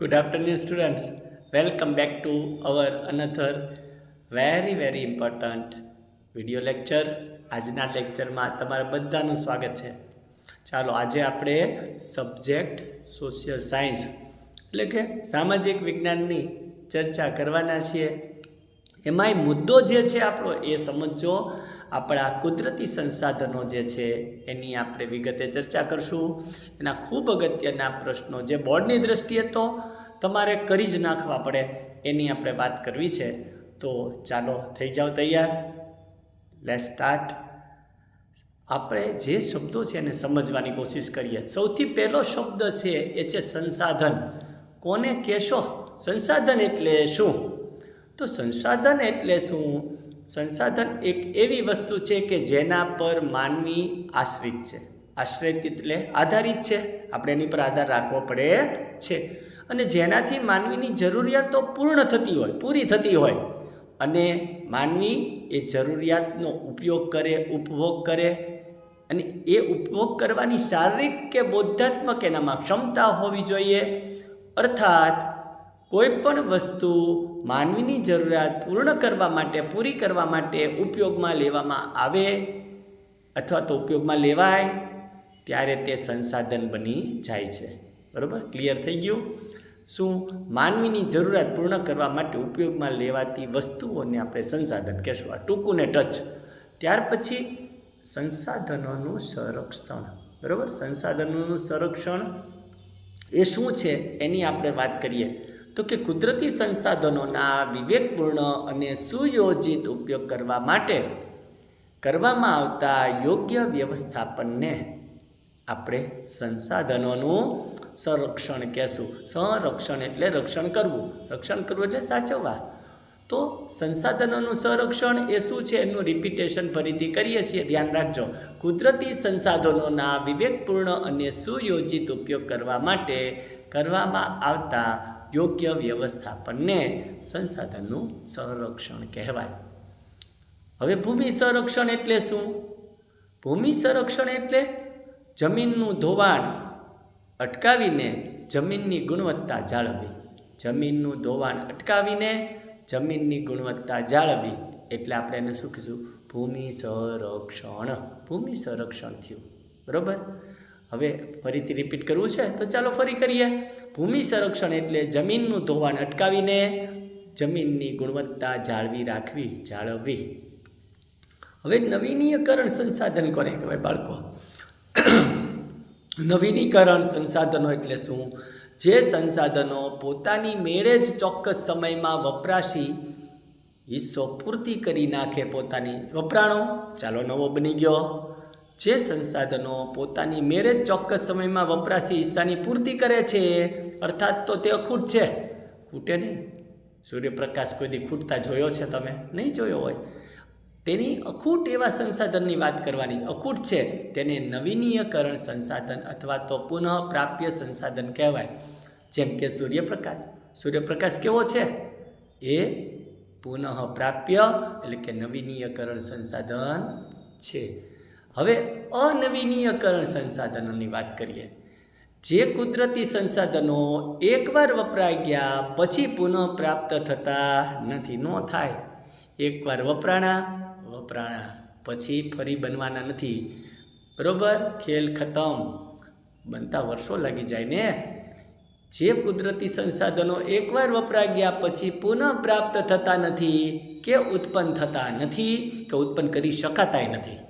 Good afternoon, students. Welcome back to our another very very important video lecture આજના લેક્ચરમાં તમારા બધાનું સ્વાગત છે. ચાલો આજે આપણે સબ્જેક્ટ સોશિયલ સાયન્સ એટલે કે સામાજિક વિજ્ઞાનની ચર્ચા કરવાના છીએ. એમાંય મુદ્દો જે છે આપણો એ સમજો આપણા કુદરતી સંસાધનો જે છે, એની આપણે વિગતે ચર્ચા કરશું. એના ખૂબ અગત્યના પ્રશ્નો જે બોર્ડની દ્રષ્ટિએ તો તમારે કરી જ નાખવા પડે એની આપણે વાત કરવી છે. તો ચાલો, થઈ જાઓ તૈયાર. લેટ સ્ટાર્ટ આપણે જે શબ્દો છે એને સમજવાની કોશિશ કરીએ. સૌથી પહેલો શબ્દ છે, એ છે સંસાધન. કોને કહેશો? સંસાધન એટલે શું? તો સંસાધન એટલે શું? સંસાધન એક એવી વસ્તુ છે કે જેના પર માનવી આશ્રિત છે. આશ્રિત એટલે આધારિત છે. આપણે એની પર આધાર રાખવો પડે છે. અને જેનાથી માનવીની જરૂરિયાતો પૂર્ણ થતી હોય, પૂરી થતી હોય. અને માનવી એ જરૂરિયાતનો ઉપયોગ કરે, ઉપભોગ કરે. અને એ ઉપભોગ કરવાની શારીરિક કે બૌદ્ધાત્મક એનામાં ક્ષમતા હોવી જોઈએ. અર્થાત કોઈ પણ વસ્તુ માનવીની જરૂરિયાત પૂર્ણ કરવા માટે, પૂરી કરવા માટે ઉપયોગમાં લેવામાં આવે અથવા તો ઉપયોગમાં લેવાય, ત્યારે તે સંસાધન બની જાય છે. બરાબર? ક્લિયર થઈ ગયું? શું માનવીની જરૂરિયાત પૂર્ણ કરવા માટે ઉપયોગમાં લેવાતી વસ્તુઓને આપણે સંસાધન કહેશું? આ ટૂંકું ટચ. ત્યાર પછી સંસાધનોનું સંરક્ષણ. બરાબર? સંસાધનોનું સંરક્ષણ એ શું છે? એની આપણે વાત કરીએ. તો કે કુદરતી સંસાધનોના વિવેકપૂર્ણ અને સુયોજિત ઉપયોગ કરવા માટે કરવામાં આવતા યોગ્ય વ્યવસ્થાપનને આપણે સંસાધનોનું સંરક્ષણ કહેશું. સંરક્ષણ એટલે રક્ષણ કરવું. રક્ષણ કરવું એટલે સાચવવા. તો સંસાધનોનું સંરક્ષણ એ શું છે? એનું રિપીટેશન ફરીથી કરીએ છીએ. ધ્યાન રાખજો. કુદરતી સંસાધનોના વિવેકપૂર્ણ અને સુયોજિત ઉપયોગ કરવા માટે કરવામાં આવતા યોગ્ય વ્યવસ્થાપનને સંસાધનનું સંરક્ષણ કહેવાય. હવે ભૂમિ સંરક્ષણ એટલે શું? ભૂમિ સંરક્ષણ એટલે જમીનનું ધોવાણ અટકાવીને જમીનની ગુણવત્તા જાળવવી. જમીનનું ધોવાણ અટકાવીને જમીનની ગુણવત્તા જાળવવી એટલે આપણે એને શું કહીશું ભૂમિ સંરક્ષણ. ભૂમિ સંરક્ષણ થયું. બરાબર? હવે ફરીથી રિપીટ કરવું છે? તો ચાલો ફરી કરીએ. ભૂમિ સંરક્ષણ એટલે જમીનનું ધોવાણ અટકાવીને જમીનની ગુણવત્તા જાળવી રાખવી, જાળવવી. હવે નવીનીકરણ સંસાધન કોને કહેવાય બાળકો? નવીનીકરણ સંસાધનો એટલે શું? જે સંસાધનો પોતાની મેળે જ ચોક્કસ સમયમાં વપરાશી હિસ્સો પૂર્તિ કરી નાખે પોતાની. વપરાણો? ચાલો નવો બની ગયો. જે સંસાધનો પોતાની મેળે ચોક્કસ સમયમાં વપરાશી હિસ્સાની પૂર્તિ કરે છે, અર્થાત તો તે અખૂટ છે. ખૂટે નહીં. સૂર્યપ્રકાશ કોઈથી ખૂટતા જોયો છે તમે? નહીં જોયો હોય. તેની અખૂટ એવા સંસાધનની વાત કરવાની. અખૂટ છે. તેને નવીનીયકરણ સંસાધન અથવા તો પુનઃ પ્રાપ્ય સંસાધન કહેવાય. જેમ કે સૂર્યપ્રકાશ. સૂર્યપ્રકાશ કેવો છે? એ પુનઃ પ્રાપ્ય એટલે કે નવીનીયકરણ સંસાધન છે. હવે અનવીનીયકરણ સંસાધનોની વાત કરીએ. જે કુદરતી સંસાધનો એકવાર વપરાઈ ગયા, પછી પુનઃ પ્રાપ્ત થતા નથી, ન થાય. એકવાર વપરાણા વપરાણા, પછી ફરી બનવાના નથી. બરોબર? ખેલ ખતમ. બનતા વર્ષો લાગી જાય ને. જે કુદરતી સંસાધનો એકવાર વપરાઈ ગયા, પછી પુનઃ પ્રાપ્ત થતા નથી, કે ઉત્પન્ન થતા નથી, કે ઉત્પન્ન કરી શકાતાય નથી.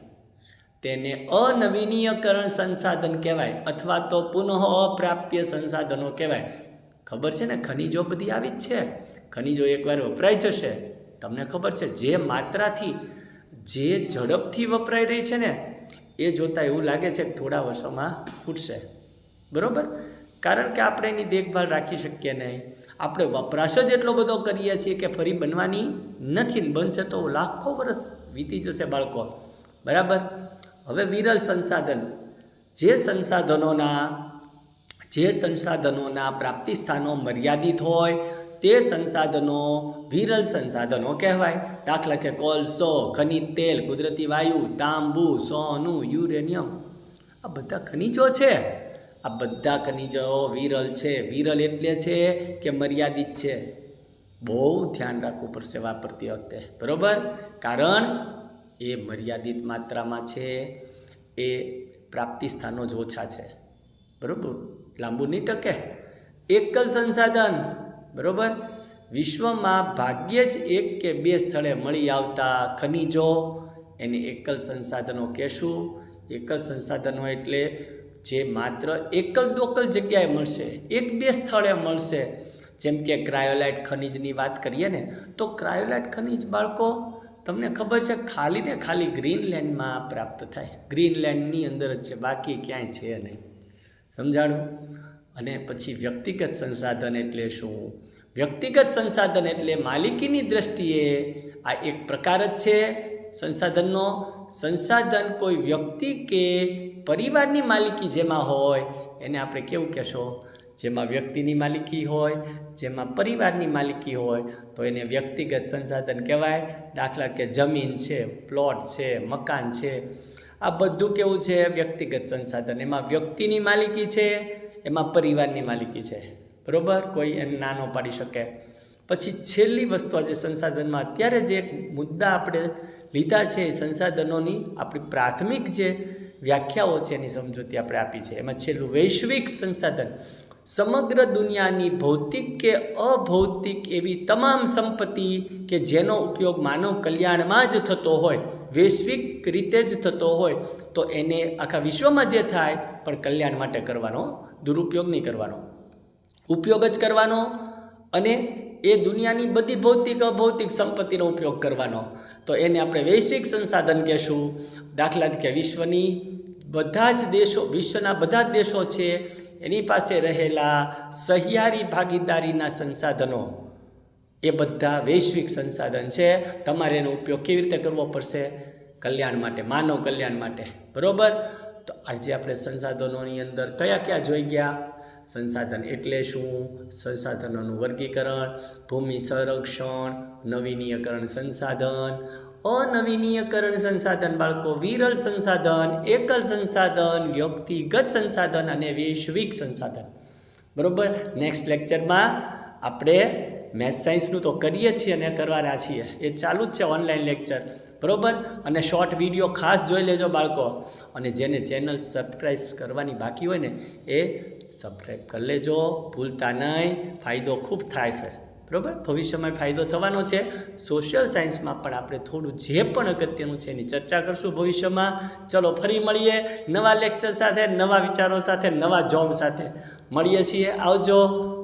તેને અનવીનીયકરણ સંસાધન કહેવાય અથવા તો પુનઃ અપ્રાપ્ય સંસાધનો કહેવાય. ખબર છે ને? ખનિજો બધી આવી જ છે. ખનિજો એકવાર વપરાઈ જશે. તમને ખબર છે? જે માત્રાથી, જે ઝડપથી વપરાઈ રહી છે ને, એ જોતાં એવું લાગે છે કે થોડા વર્ષોમાં ખૂટશે. બરાબર? કારણ કે આપણે એની દેખભાળ રાખી શકીએ નહીં. આપણે વપરાશ જ એટલો બધો કરીએ છીએ કે ફરી બનવાની નથી બનશે તો લાખો વર્ષ વીતી જશે બાળકો. બરાબર? હવે વિરલ સંસાધન. જે સંસાધનોના જે સંસાધનોના પ્રાપ્તિ સ્થાનો મર્યાદિત હોય, તે સંસાધનો વિરલ સંસાધનો કહેવાય. દાખલા કે કોલસો ખનિજ, તેલ, કુદરતી વાયુ, તાંબુ, સોનું, યુરેનિયમ. આ બધા ખનિજો છે. આ બધા ખનિજો વિરલ છે. વિરલ એટલે છે કે મર્યાદિત છે. બહુ ધ્યાન રાખવું પડશે વાપરતી વખતે. બરાબર? કારણ એ મર્યાદિત માત્રામાં છે, એ પ્રાપ્તિ સ્થાનો જ ઓછા છે. બરાબર? લાંબુ નહીં ટકે? એકલ સંસાધન. બરાબર? વિશ્વમાં ભાગ્યે જ એક કે બે સ્થળે મળી આવતા ખનિજો એને એકલ સંસાધનો કહેશું. એકલ સંસાધનો એટલે જે માત્ર એકલ દોકલ જગ્યાએ મળશે, એક બે સ્થળે મળશે. જેમ કે ક્રાયોલાઇટ ખનિજની વાત કરીએ ને, તો ક્રાયોલાઇટ ખનિજ બાળકો તમને ખબર છે, ખાલી ને ખાલી ગ્રીનલેન્ડમાં પ્રાપ્ત થાય. ગ્રીનલેન્ડની અંદર જ છે, બાકી ક્યાંય છે નહીં. સમજાણું? અને પછી વ્યક્તિગત સંસાધન એટલે શું? વ્યક્તિગત સંસાધન એટલે માલિકીની દ્રષ્ટિએ આ એક પ્રકાર જ છે સંસાધનનો. સંસાધન કોઈ વ્યક્તિ કે પરિવારની માલિકી જેમાં હોય, એને આપણે કેવું કહેશો? જેમાં વ્યક્તિની માલિકી હોય, જેમાં પરિવારની માલિકી હોય, તો એને વ્યક્તિગત સંસાધન કહેવાય. દાખલા કે જમીન છે પ્લોટ છે, મકાન છે, આ બધું કેવું છે? વ્યક્તિગત સંસાધન. એમાં વ્યક્તિની માલિકી છે, એમાં પરિવારની માલિકી છે. બરાબર? કોઈ એને નાનો પાડી શકે. પછી છેલ્લી વસ્તુ આજે સંસાધનમાં. અત્યારે જે મુદ્દા આપણે લીધા છે એ સંસાધનોની આપણી પ્રાથમિક જે વ્યાખ્યાઓ છે એની સમજૂતી આપણે આપી છે. એમાં છેલ્લું વૈશ્વિક સંસાધન. સમગ્ર દુનિયાની ભૌતિક કે અભૌતિક એવી તમામ સંપત્તિ કે જેનો ઉપયોગ માનવ કલ્યાણમાં જ થતો હોય, વૈશ્વિક રીતે જ થતો હોય, તો એને આખા વિશ્વમાં જે થાય, પણ કલ્યાણ માટે કરવાનો, દુરુપયોગ નહીં કરવાનો. ઉપયોગ જ કરવાનો અને એ દુનિયાની બધી ભૌતિક, અભૌતિક સંપત્તિનો ઉપયોગ કરવાનો. તો એને આપણે વૈશ્વિક સંસાધન કહેશું. દાખલા તરીકે વિશ્વની બધા જ દેશો, વિશ્વના બધા જ દેશો છે એની પાસે રહેલા સહિયારી ભાગીદારીના સંસાધનો, એ બધા વૈશ્વિક સંસાધન છે. તમારે એનો ઉપયોગ કેવી રીતે કરવો પડશે? કલ્યાણ માટે, માનવ કલ્યાણ માટે. બરોબર? તો આજે આપણે સંસાધનોની અંદર કયા કયા જોઈ ગયા? સંસાધન એટલે શું? સંસાધનોનું વર્ગીકરણ, ભૂમિ સંરક્ષણ, નવીનીયકરણ સંસાધન અનવીનીયકરણ સંસાધન બાળકો, વિરલ સંસાધન, એકલ સંસાધન, વ્યક્તિગત સંસાધન અને વૈશ્વિક સંસાધન. બરાબર? નેક્સ્ટ લેક્ચરમાં આપણે મેથ્સ સાયન્સનું તો કરીએ છીએ અને કરવાના છીએ. એ ચાલુ જ છે ઓનલાઈન લેક્ચર બરાબર? અને શોર્ટ વીડિયો ખાસ જોઈ લેજો બાળકો. અને જેને ચેનલ સબસ્ક્રાઈબ કરવાની બાકી હોય ને, એ સબસ્ક્રાઈબ કરી લેજો. ભૂલતા નહીં. ફાયદો ખૂબ થાય છે. બરાબર? ભવિષ્યમાં ફાયદો થવાનો છે. સોશિયલ સાયન્સમાં પણ આપણે થોડું જે પણ અગત્યનું છે એની ચર્ચા કરશું ભવિષ્યમાં. ચલો, ફરી મળીએ નવા લેક્ચર સાથે, નવા વિચારો સાથે, નવા જોબ સાથે. મળીએ છીએ. આવજો.